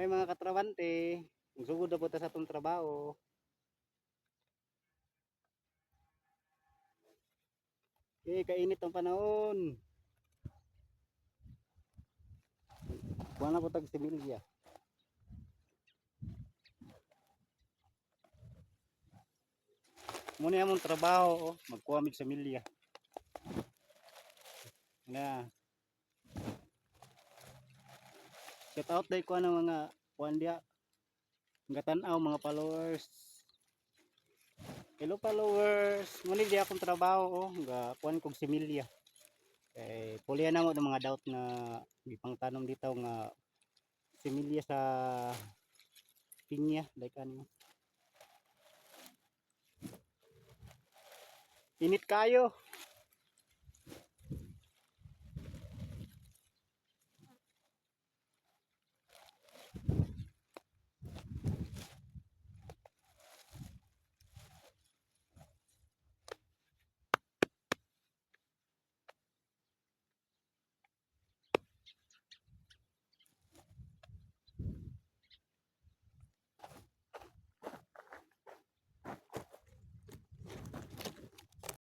Ay mga katrawante, magsugod na po sa atong trabaho. Okay, kainit ang panahon. Kuha na po tag similya. Muna yung trabaho, oh. magkuha mig similya. Na. Shout out day ko ng mga kuan dia. Mga followers. Hello followers. Muna di akong trabaho oh, nga kuan kog similya. Kay pulian na mo ng mga doubt na gipang tanom dito nga similya sa pinya like ano. Init kayo.